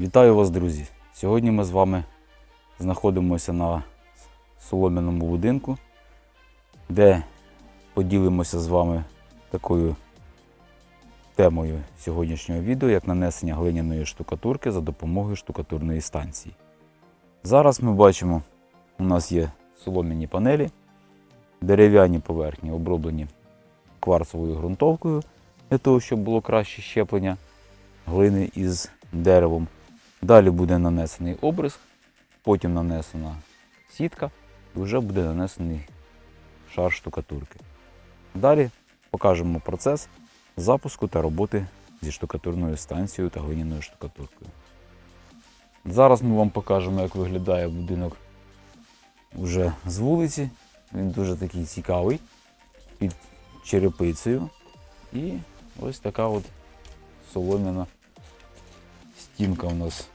Вітаю вас, друзі! Сьогодні ми з вами знаходимося на солом'яному будинку, де поділимося з вами такою темою сьогоднішнього відео, як нанесення глиняної штукатурки за допомогою штукатурної станції. Зараз ми бачимо, у нас є солом'яні панелі, дерев'яні поверхні оброблені кварцевою ґрунтовкою для того, щоб було краще щеплення глини із деревом. Далі буде нанесений обрис, потім нанесена сітка і вже буде нанесений шар штукатурки. Далі покажемо процес запуску та роботи зі штукатурною станцією та глиняною штукатуркою. Зараз ми вам покажемо, як виглядає будинок вже з вулиці. Він дуже такий цікавий, під черепицею. І ось така от солом'яна стінка у нас.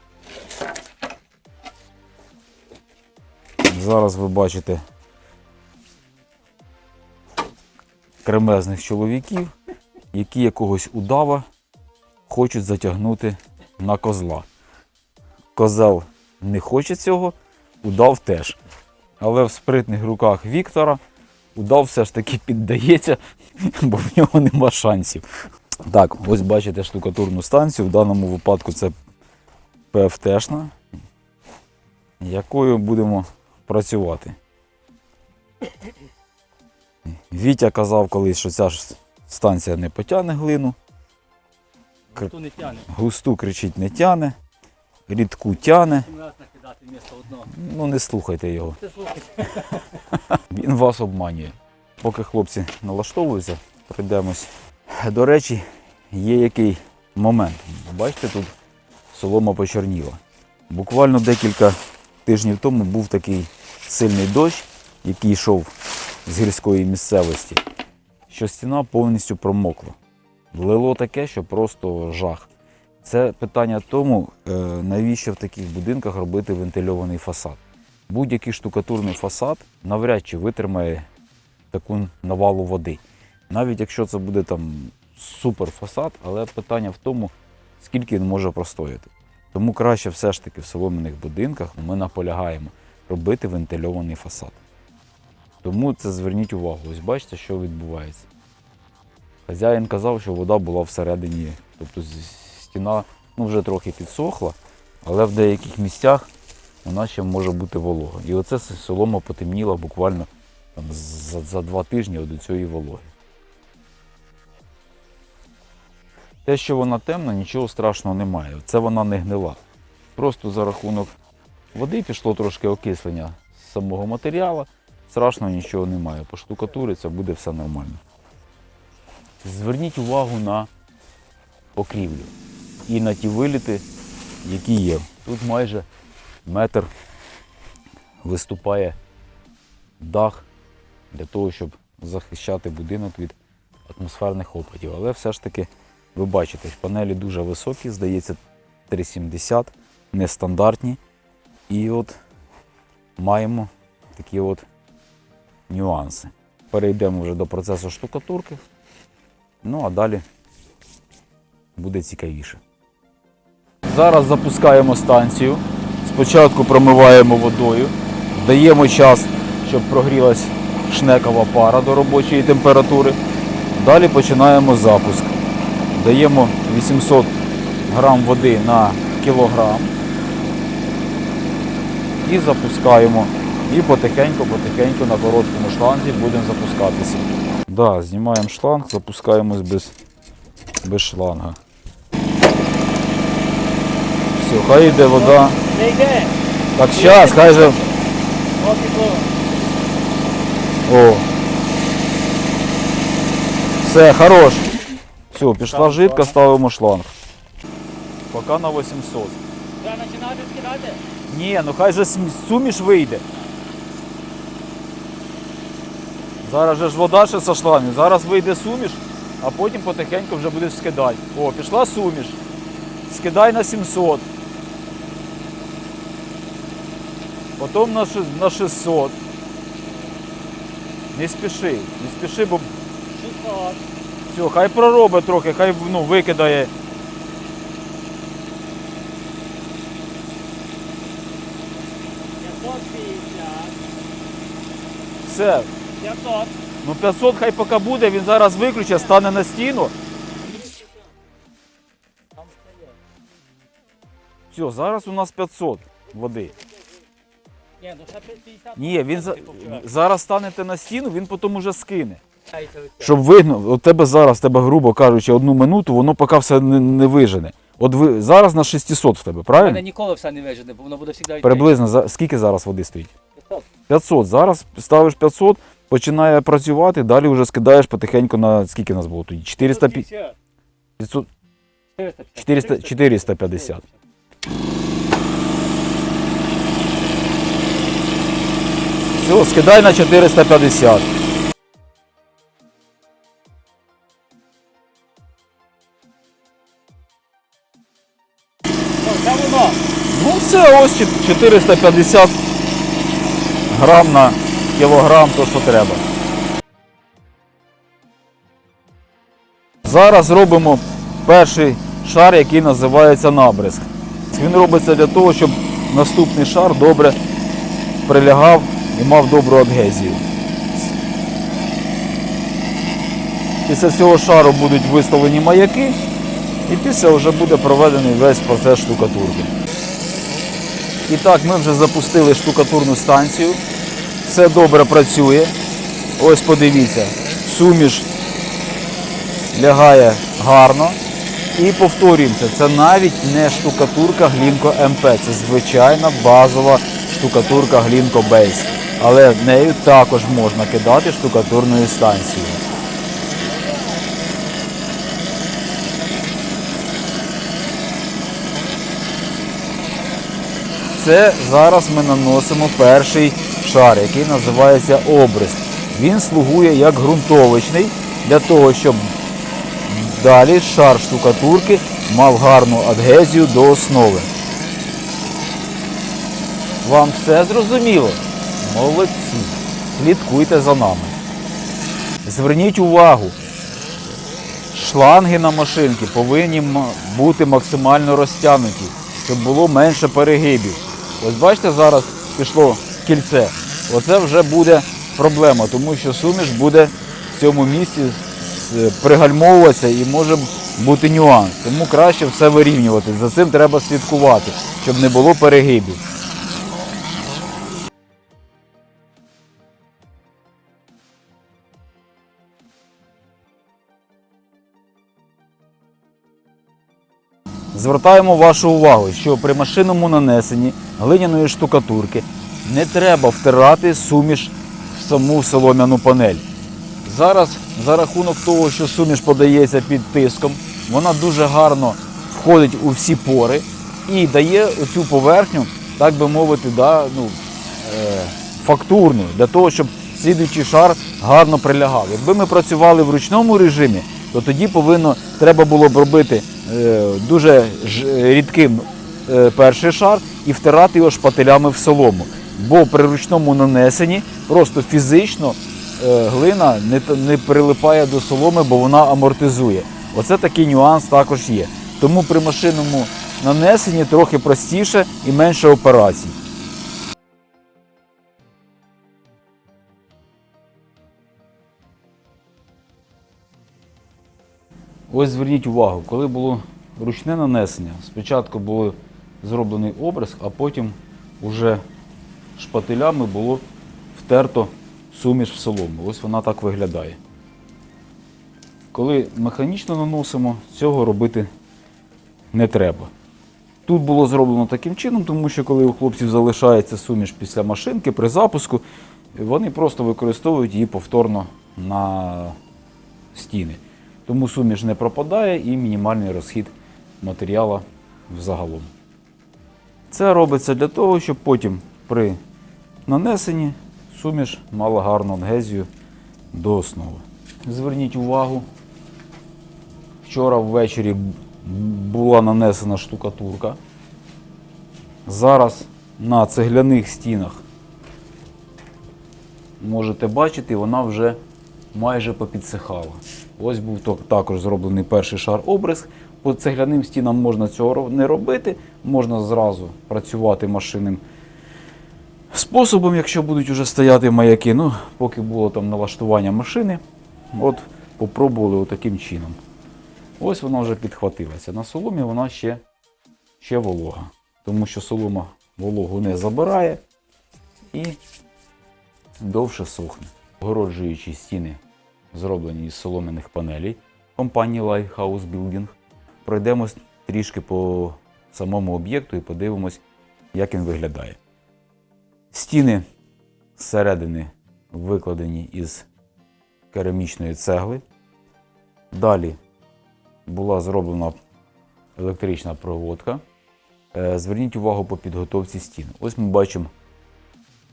Зараз ви бачите кремезних чоловіків, які якогось удава хочуть затягнути на козла. Козел не хоче цього, удав теж. Але в спритних руках Віктора удав все ж таки піддається, бо в нього нема шансів. Так, ось бачите штукатурну станцію. В даному випадку це ПФТшна, якою будемо працювати. Вітя казав колись, що ця ж станція не потягне глину, Хто не тяне, густу кричить не тяне, рідку тяне. 17 накидати місто одно. Ну не слухайте його. Він вас обманює. Поки хлопці налаштовуються, пройдемось. До речі, є який момент. Бачите, тут солома почорніла. Буквально декілька тижнів тому був такий сильний дощ, який йшов з гірської місцевості, що стіна повністю промокла. Влило таке, що просто жах. Це питання тому, е, навіщо в таких будинках робити вентильований фасад. Будь-який штукатурний фасад навряд чи витримає таку навалу води. Навіть якщо це буде там супер фасад, але питання в тому, скільки він може простояти. Тому краще все ж таки в солом'яних будинках ми наполягаємо робити вентильований фасад. Тому це зверніть увагу, ось бачите, що відбувається. Хазяїн казав, що вода була всередині, тобто стіна ну, вже трохи підсохла, але в деяких місцях вона ще може бути волога. І оце солома потемніла буквально там, за, за два тижні до цієї вологи. Те, що вона темна, нічого страшного немає. Це вона не гнила. Просто за рахунок води пішло трошки окислення з самого матеріалу. Страшного нічого немає. По штукатурі це буде все нормально. Зверніть увагу на покрівлю і на ті виліти, які є. Тут майже метр виступає дах для того, щоб захищати будинок від атмосферних опадів. Але все ж таки, ви бачите, панелі дуже високі, здається, 3,70, нестандартні. І от маємо такі от нюанси. Перейдемо вже до процесу штукатурки. Ну а далі буде цікавіше. Зараз запускаємо станцію. Спочатку промиваємо водою, даємо час, щоб прогрілась шнекова пара до робочої температури. Далі починаємо запуск. Даємо 800 грам води на кілограм і запускаємо. І потихеньку-потихеньку на короткому шланзі будемо запускатися. Да, знімаємо шланг, запускаємось без, без шланга. Все, хай йде вода. не йде. Так, зараз, хай же. О. Все, хорош. Все, пішла жидка, ставимо шланг. Поки на 800. Треба починати скидати? Ні, ну хай же суміш вийде. Зараз же ж вода ще со шлангу. Зараз вийде суміш, а потім потихеньку вже будеш скидати. О, пішла суміш. Скидай на 700. Потім на 600. Не спіши, не спіши, бо 600. Все, хай проробить трохи, хай ну, викидає. Все. 500. Ну 500 хай поки буде, він зараз виключить, стане на стіну. Все, зараз у нас 500 води. Ні, він за... зараз станете на стіну, він потім уже скине. Щоб видно, от тебе зараз, тебе, грубо кажучи, одну минуту, воно поки все не, не вижене. От ви зараз на 600 в тебе, У мене ніколи все не вижене, бо воно буде завжди Приблизно за скільки зараз води стоїть? 500. 500. Зараз ставиш 500, починає працювати, далі вже скидаєш потихеньку на скільки у нас було тоді? 450, 500, 400, 450. Все, скидай на 450. Це. Ну це ось 450 грам на кілограм, то що треба. Зараз робимо перший шар, який називається набризк. Він робиться для того, щоб наступний шар добре прилягав і мав добру адгезію. Після цього шару будуть виставлені маяки, і після вже буде проведений весь процес штукатурки. І так, ми вже запустили штукатурну станцію. Все добре працює. Ось подивіться, суміш лягає гарно. І повторюємося, це навіть не штукатурка Глінко МП, це звичайна базова штукатурка Глінко Бейс. Але нею також можна кидати штукатурною станцією. Це зараз ми наносимо перший шар, який називається обрис. Він слугує як ґрунтовочний для того, щоб далі шар штукатурки мав гарну адгезію до основи. Вам все зрозуміло? Молодці. Слідкуйте за нами. Зверніть увагу, шланги на машинки повинні бути максимально розтягнуті, щоб було менше перегибів. Ось бачите, зараз пішло кільце. Оце вже буде проблема, тому що суміш буде в цьому місці пригальмовуватися і може бути нюанс. Тому краще все вирівнювати. За цим треба слідкувати, щоб не було перегибів. Звертаємо вашу увагу, що при машинному нанесенні глиняної штукатурки не треба втирати суміш в саму солом'яну панель. Зараз за рахунок того, що суміш подається під тиском, вона дуже гарно входить у всі пори і дає цю поверхню, так би мовити, да, ну, е, фактурну, для того, щоб слідуючий шар гарно прилягав. Якби ми працювали в ручному режимі, то тоді повинно, треба було б робити дуже ж- рідким е, перший шар і втирати його шпателями в солому. Бо при ручному нанесенні просто фізично е, глина не прилипає до соломи, бо вона амортизує. Оце такий нюанс також є. Тому при машинному нанесенні трохи простіше і менше операцій. Ось зверніть увагу, коли було ручне нанесення, спочатку був зроблений образ, а потім уже шпателями було втерто суміш в солому. Ось вона так виглядає. Коли механічно наносимо, цього робити не треба. Тут було зроблено таким чином, тому що коли у хлопців залишається суміш після машинки при запуску, вони просто використовують її повторно на стіни. Тому суміш не пропадає і мінімальний розхід матеріалу взагалом. Це робиться для того, щоб потім при нанесенні суміш мала гарну адгезію до основи. Зверніть увагу, вчора ввечері була нанесена штукатурка. Зараз на цегляних стінах можете бачити, вона вже майже попідсихала. Ось був також зроблений перший шар обрис. По цегляним стінам можна цього не робити, можна зразу працювати машинним способом, якщо будуть вже стояти маяки. Ну, поки було там налаштування машини, от попробували отаким чином. Ось вона вже підхватилася. На соломі вона ще, ще волога. Тому що солома вологу не забирає і довше сохне. Огороджуючі стіни зроблені із солом'яних панелей компанії Lighthouse Building. Пройдемось трішки по самому об'єкту і подивимось, як він виглядає. Стіни зсередини викладені із керамічної цегли. Далі була зроблена електрична проводка. Е, Зверніть увагу по підготовці стін. Ось ми бачимо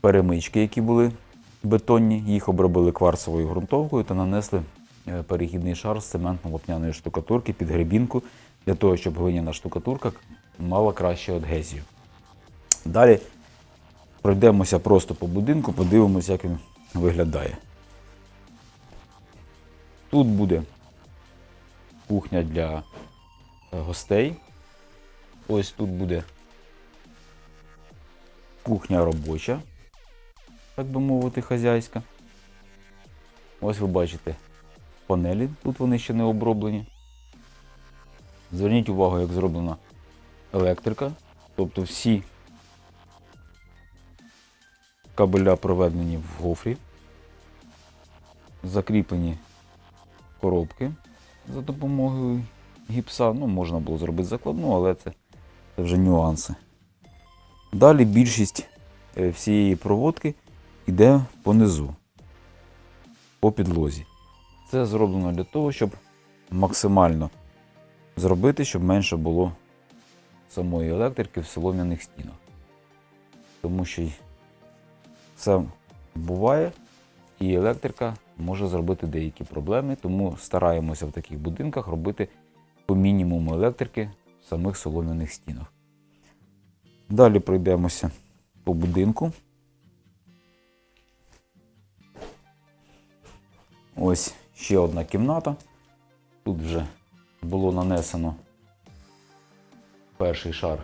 перемички, які були бетонні, їх обробили кварцевою ґрунтовкою та нанесли е, перехідний шар з цементно-вапняної штукатурки під гребінку для того, щоб глиняна штукатурка мала кращу адгезію. Далі пройдемося просто по будинку, подивимося, як він виглядає. Тут буде кухня для е, гостей. Ось тут буде кухня робоча, так би мовити, хазяйська. Ось ви бачите панелі, тут вони ще не оброблені. Зверніть увагу, як зроблена електрика. Тобто всі кабеля проведені в гофрі, закріплені коробки за допомогою гіпса. Ну, можна було зробити закладну, але це, це вже нюанси. Далі більшість е, всієї проводки йде понизу, по підлозі. Це зроблено для того, щоб максимально зробити, щоб менше було самої електрики в солом'яних стінах. Тому що це буває, і електрика може зробити деякі проблеми, тому стараємося в таких будинках робити по мінімуму електрики в самих солом'яних стінах. Далі пройдемося по будинку. Ось ще одна кімната. Тут вже було нанесено перший шар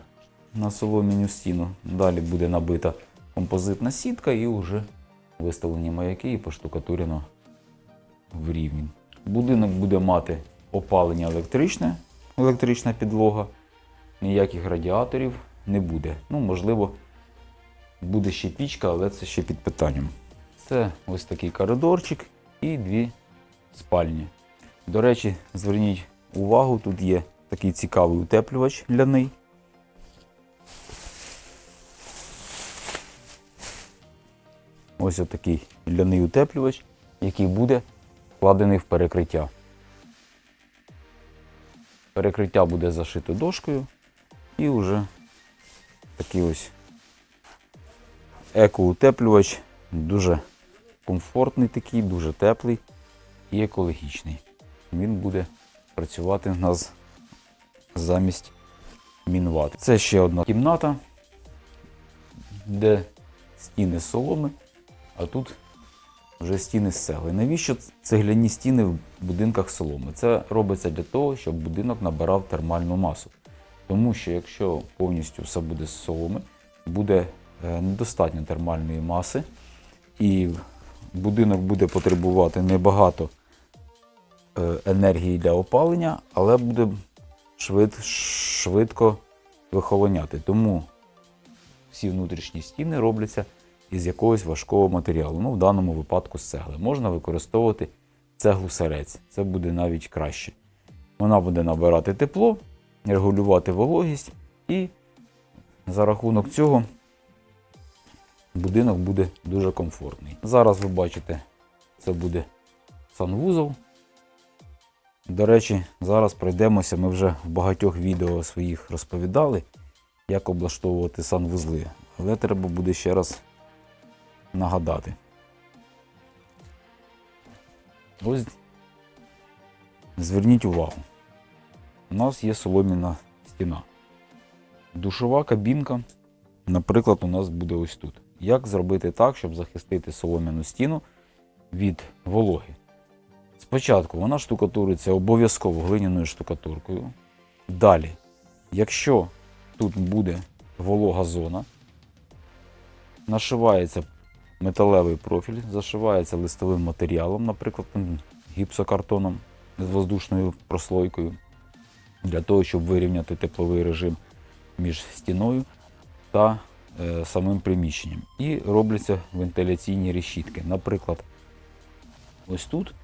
на солом'яну стіну. Далі буде набита композитна сітка і вже виставлені маяки і поштукатурено в рівні. Будинок буде мати опалення електричне, електрична підлога, ніяких радіаторів не буде. Ну, можливо, буде ще пічка, але це ще під питанням. Це ось такий коридорчик і дві спальні. До речі, зверніть увагу, тут є такий цікавий утеплювач ляний. Ось отакий ляний утеплювач, який буде вкладений в перекриття. Перекриття буде зашите дошкою і вже такий ось екоутеплювач, дуже комфортний такий, дуже теплий і екологічний. Він буде працювати у нас замість мінват. Це ще одна кімната, де стіни соломи, а тут вже стіни з цегли. Навіщо цегляні стіни в будинках соломи? Це робиться для того, щоб будинок набирав термальну масу. Тому що якщо повністю все буде з соломи, буде е, недостатньо термальної маси, і будинок буде потребувати небагато е, енергії для опалення, але буде швид, швидко вихолоняти. Тому всі внутрішні стіни робляться із якогось важкого матеріалу. Ну, в даному випадку з цегли. Можна використовувати цеглу серець. Це буде навіть краще. Вона буде набирати тепло, регулювати вологість і за рахунок цього будинок буде дуже комфортний. Зараз ви бачите, це буде санвузол. До речі, зараз пройдемося. Ми вже в багатьох відео своїх розповідали, як облаштовувати санвузли. Але треба буде ще раз нагадати. Ось зверніть увагу. У нас є соломіна стіна. Душова кабінка, наприклад, у нас буде ось тут. Як зробити так, щоб захистити солом'яну стіну від вологи? Спочатку вона штукатуриться обов'язково глиняною штукатуркою. Далі, якщо тут буде волога зона, нашивається металевий профіль, зашивається листовим матеріалом, наприклад, гіпсокартоном з воздушною прослойкою, для того, щоб вирівняти тепловий режим між стіною та самим приміщенням. І робляться вентиляційні решітки. Наприклад, ось тут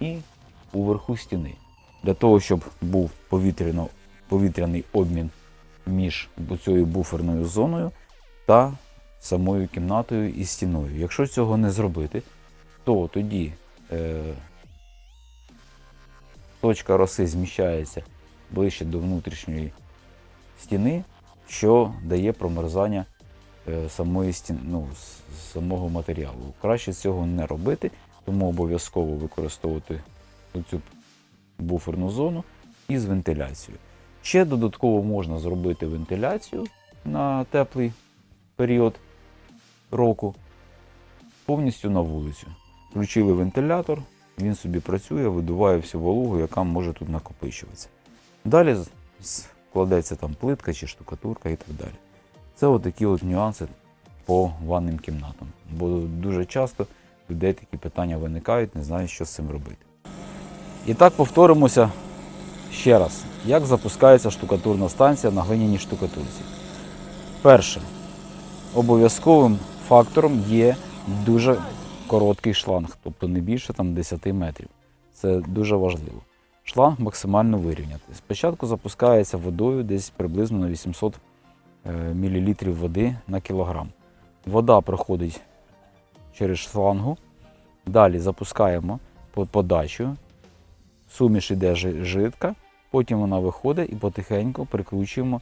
і уверху стіни. Для того, щоб був повітряний обмін між цією буферною зоною та самою кімнатою і стіною. Якщо цього не зробити, то тоді е, точка роси зміщається ближче до внутрішньої стіни, що дає промерзання е, самої стін, ну, самого матеріалу. Краще цього не робити, тому обов'язково використовувати цю буферну зону із вентиляцією. Ще додатково можна зробити вентиляцію на теплий період року повністю на вулицю. Включили вентилятор, він собі працює, видуває всю вологу, яка може тут накопичуватися. Далі складеться там плитка чи штукатурка і так далі. Це отакі от нюанси по ванним кімнатам. Бо дуже часто людей такі питання виникають, не знають, що з цим робити. І так повторимося ще раз, як запускається штукатурна станція на глиняній штукатурці. Перше, обов'язковим фактором є дуже короткий шланг, тобто не більше там 10 метрів. Це дуже важливо. Шланг максимально вирівняти. Спочатку запускається водою десь приблизно на 800 мл води на кілограм. Вода проходить через шлангу. Далі запускаємо подачу. Суміш іде жидка, потім вона виходить і потихеньку прикручуємо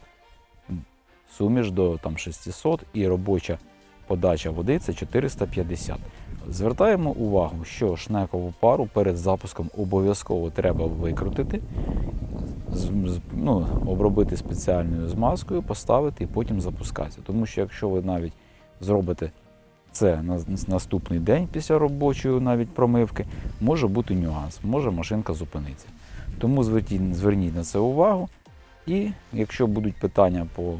суміш до там, 600 і робоча подача води це 450. Звертаємо увагу, що шнекову пару перед запуском обов'язково треба викрутити, ну, обробити спеціальною змазкою, поставити і потім запускатися. Тому що якщо ви навіть зробите це на на наступний день після робочої навіть промивки, може бути нюанс, може машинка зупиниться. Тому зверніть, зверніть на це увагу. І якщо будуть питання по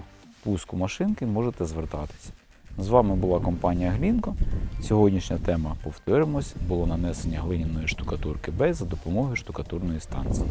пуску машинки, можете звертатися. З вами була компанія Глінко. Сьогоднішня тема, повторимось, було нанесення глиняної штукатурки без за допомогою штукатурної станції.